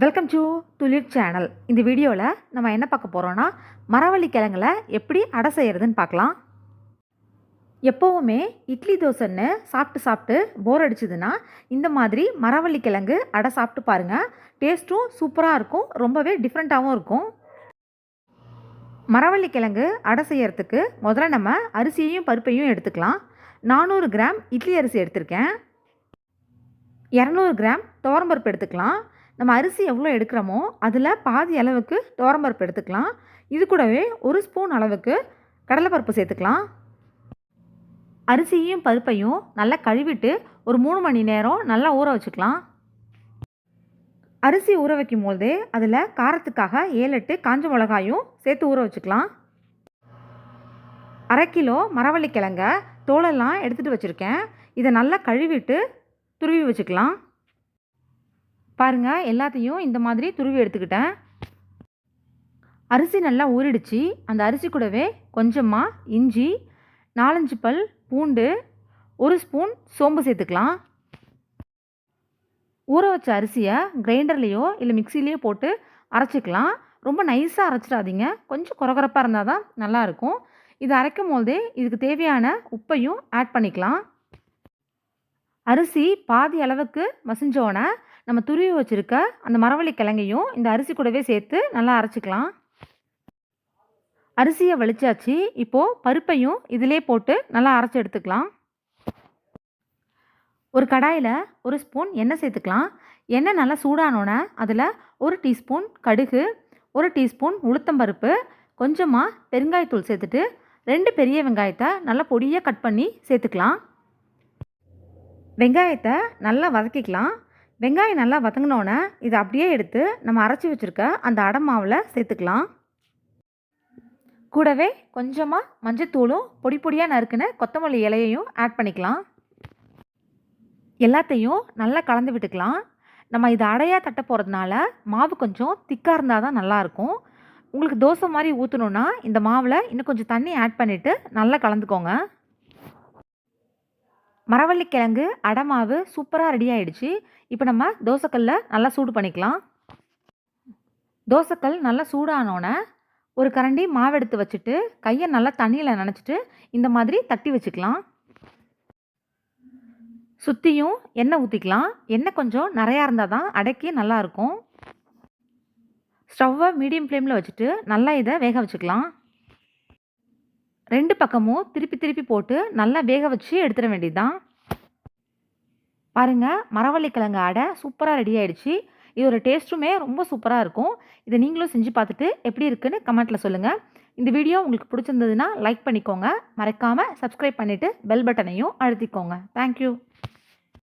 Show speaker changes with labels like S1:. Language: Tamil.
S1: வெல்கம் டு துளிர் சேனல் இந்த வீடியோவில் நம்ம என்ன பார்க்க போகிறோன்னா மரவள்ளி கிழங்குல எப்படி அடை செய்கிறதுன்னு பார்க்கலாம். எப்போவுமே இட்லி தோசைன்னு சாப்பிட்டு சாப்பிட்டு போர் அடிச்சதுன்னா இந்த மாதிரி மரவள்ளி கிழங்கு அடை சாப்பிட்டு பாருங்கள் டேஸ்ட்டும் சூப்பராக இருக்கும் ரொம்பவே டிஃப்ரெண்ட்டாகவும் இருக்கும். மரவள்ளி கிழங்கு அடை செய்யறதுக்கு முதல்ல நம்ம அரிசியையும் பருப்பையும் எடுத்துக்கலாம். நானூறு கிராம் இட்லி அரிசி எடுத்திருக்கேன். இரநூறு கிராம் துவரம்பருப்பு எடுத்துக்கலாம். நம்ம அரிசி எவ்வளோ எடுக்கிறோமோ அதில் பாதி அளவுக்கு துவரம்பருப்பு எடுத்துக்கலாம். இது கூடவே ஒரு ஸ்பூன் அளவுக்கு கடலைப்பருப்பு சேர்த்துக்கலாம். அரிசியும் பருப்பையும் நல்லா கழுவிட்டு ஒரு மூணு மணி நேரம் நல்லா ஊற வச்சுக்கலாம். அரிசி ஊற வைக்கும் போதே அதில் காரத்துக்காக ஏழு எட்டு காஞ்ச மிளகாயும் சேர்த்து ஊற வச்சுக்கலாம். அரை கிலோ மரவள்ளி கிழங்க தோலெல்லாம் எடுத்துகிட்டு வச்சுருக்கேன். இதை நல்லா கழுவிட்டு துருவி வச்சுக்கலாம். பாருங்கள் எல்லாத்தையும் இந்த மாதிரி துருவி எடுத்துக்கிட்டேன். அரிசி நல்லா ஊறிடுச்சு. அந்த அரிசி கூடவே கொஞ்சமாக இஞ்சி நாலஞ்சு பல் பூண்டு ஒரு ஸ்பூன் சோம்பு சேர்த்துக்கலாம். ஊற வச்ச அரிசியை கிரைண்டர்லேயோ இல்லை மிக்சிலேயோ போட்டு அரைச்சிக்கலாம். ரொம்ப நைஸாக அரைச்சிடாதீங்க. கொஞ்சம் குறகுறப்பாக இருந்தால் தான் நல்லாயிருக்கும். இது அரைக்கும் போதே இதுக்கு தேவையான உப்பையும் ஆட் பண்ணிக்கலாம். அரிசி பாதி அளவுக்கு மசிஞ்சோடனே நம்ம துருவி வச்சுருக்க அந்த மரவள்ளி கிழங்கையும் இந்த அரிசி கூடவே சேர்த்து நல்லா அரைச்சிக்கலாம். அரிசியை வலிச்சாச்சு. இப்போது பருப்பையும் இதிலே போட்டு நல்லா அரைச்சி எடுத்துக்கலாம். ஒரு கடாயில் ஒரு ஸ்பூன் எண்ணெய் சேர்த்துக்கலாம். எண்ணெய் நல்லா சூடானோன்னே அதில் ஒரு டீஸ்பூன் கடுகு ஒரு டீஸ்பூன் உளுத்தம்பருப்பு கொஞ்சமாக பெருங்காயத்தூள் சேர்த்துட்டு ரெண்டு பெரிய வெங்காயத்தை நல்லா பொடியாக கட் பண்ணி சேர்த்துக்கலாம். வெங்காயத்தை நல்லா வதக்கிக்கலாம். வெங்காயம் நல்லா வதங்கினோன்னே இதை அப்படியே எடுத்து நம்ம அரைச்சி வச்சுருக்க அந்த அடை மாவில் சேர்த்துக்கலாம். கூடவே கொஞ்சமாக மஞ்சத்தூளும் பொடி பொடியாக நறுக்குன கொத்தமல்லி இலையையும் ஆட் பண்ணிக்கலாம். எல்லாத்தையும் நல்லா கலந்து விட்டுக்கலாம். நம்ம இதை அடையாக தட்ட போகிறதுனால மாவு கொஞ்சம் திக்காக இருந்தால் தான் நல்லாயிருக்கும் உங்களுக்கு தோசை மாதிரி ஊற்றணுன்னா இந்த மாவில் இன்னும் கொஞ்சம் தண்ணி ஆட் பண்ணிவிட்டு நல்லா கலந்துக்கோங்க. மரவள்ளிக்கிழங்கு அடமாவு அடை மாவு சூப்பராக ரெடி ஆகிடுச்சு இப்போ நம்ம தோசைக்கல்ல நல்லா சூடு பண்ணிக்கலாம். தோசைக்கல் நல்லா சூடானோடனே ஒரு கரண்டி மாவு எடுத்து வச்சுட்டு கையை நல்லா தண்ணியில் நினச்சிட்டு இந்த மாதிரி தட்டி வச்சுக்கலாம். சுற்றியும் எண்ணெய் ஊற்றிக்கலாம் எண்ணெய் கொஞ்சம் நிறையா இருந்தால் தான் அடைக்கி நல்லாயிருக்கும் ஸ்டவ்வை மீடியம் ஃப்ளேமில் வச்சுட்டு நல்லா இதை வேக வச்சுக்கலாம். ரெண்டு பக்கமும் திருப்பி திருப்பி போட்டு நல்லா வேக வச்சு எடுத்துட வேண்டியதுதான். பாருங்கள் மரவள்ளி கிழங்கு அடை சூப்பராக ரெடி ஆகிடுச்சு இதோட டேஸ்ட்டுமே ரொம்ப சூப்பராக இருக்கும். இதை நீங்களும் செஞ்சு பார்த்துட்டு எப்படி இருக்குன்னு கமெண்ட்டில் சொல்லுங்கள் இந்த வீடியோ உங்களுக்கு பிடிச்சிருந்ததுன்னா லைக் பண்ணிக்கோங்க. மறக்காமல் சப்ஸ்கிரைப் பண்ணிவிட்டு பெல் பட்டனையும் அழுத்திக்கோங்க. தேங்க்யூ